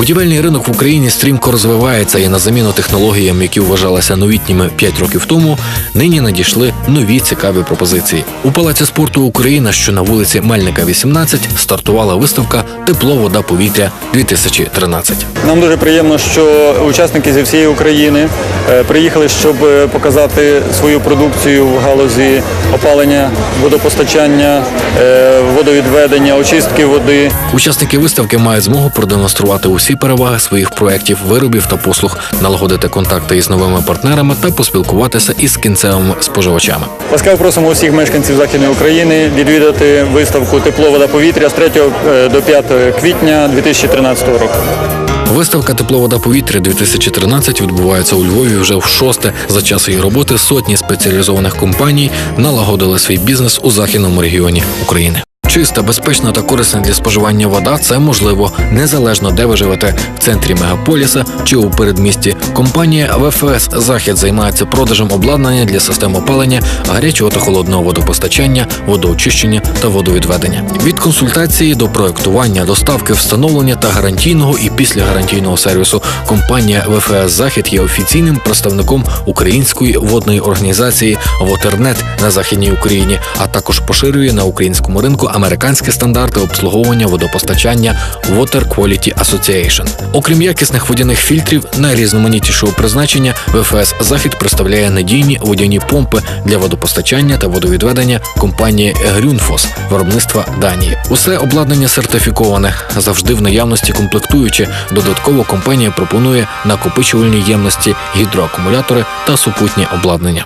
Будівельний ринок в Україні стрімко розвивається і на заміну технологіям, які вважалися новітніми 5 років тому, нині надійшли нові цікаві пропозиції. У палаці спорту Україна, що на вулиці Мельника, 18, стартувала виставка Тепло, вода, повітря 2013 Нам дуже приємно, що учасники зі всієї України е, приїхали, щоб е, показати свою продукцію в галузі опалення, водопостачання, е, водовідведення, очистки води. Учасники виставки мають змогу продемонструвати усі переваги своїх проєктів, виробів та послуг, налагодити контакти із новими партнерами та поспілкуватися із кінцевими споживачами. Ласкаво просимо усіх мешканців Західної України відвідати виставку Тепло, вода, повітря з 3 е, до 5 квітня 2013 року. Виставка Тепло вода повітря 2013 відбувається у Львові вже в шосте. За час її роботи сотні спеціалізованих компаній налагодили свій бізнес у західному регіоні України. Чиста, безпечна та корисна для споживання вода це можливо незалежно де ви живете в центрі мегаполіса чи у передмісті. Компанія ВФС Захід займається продажем обладнання для систем опалення, гарячого та холодного водопостачання, водоочищення та водовідведення. Від консультації до проектування, доставки, встановлення та гарантійного і післягарантійного сервісу. Компанія ВФС Захід є офіційним представником української водної організації Waternet на західній Україні, а також поширює на українському ринку американські стандарти обслуговування водопостачання Water Quality Association. Окрім якісних водяних фільтрів найрізноманітнішого призначення, ВФС Захід представляє надійні водяні помпи для водопостачання та водовідведення компанії Грюнфос виробництва Данії. Усе обладнання сертифіковане, завжди в наявності комплектуючі. Додатково компанія пропонує накопичувальні ємності, гідроакумулятори та супутні обладнання.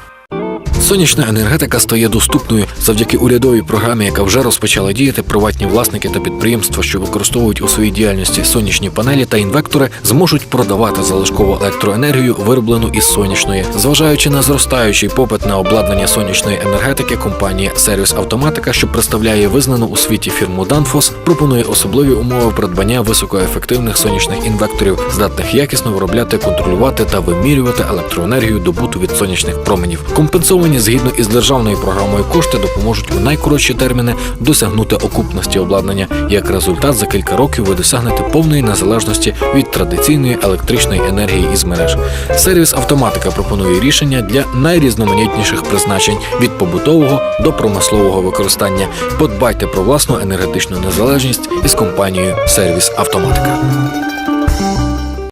Сонячна енергетика стає доступною завдяки урядовій програмі, яка вже розпочала діяти. Приватні власники та підприємства, що використовують у своїй діяльності сонячні панелі та інвектори, зможуть продавати залишкову електроенергію, вироблену із сонячної. Зважаючи на зростаючий попит на обладнання сонячної енергетики, компанія Сервіс Автоматика, що представляє визнану у світі фірму Danfoss, пропонує особливі умови придбання високоефективних сонячних інвекторів, здатних якісно виробляти, контролювати та вимірювати електроенергію добуту від сонячних променів. Компенсовані згідно із державною програмою кошти допоможуть у найкоротші терміни досягнути окупності обладнання. Як результат, за кілька років ви досягнете повної незалежності від традиційної електричної енергії із мереж. Сервіс автоматика пропонує рішення для найрізноманітніших призначень від побутового до промислового використання. Подбайте про власну енергетичну незалежність із компанією Сервіс Автоматика.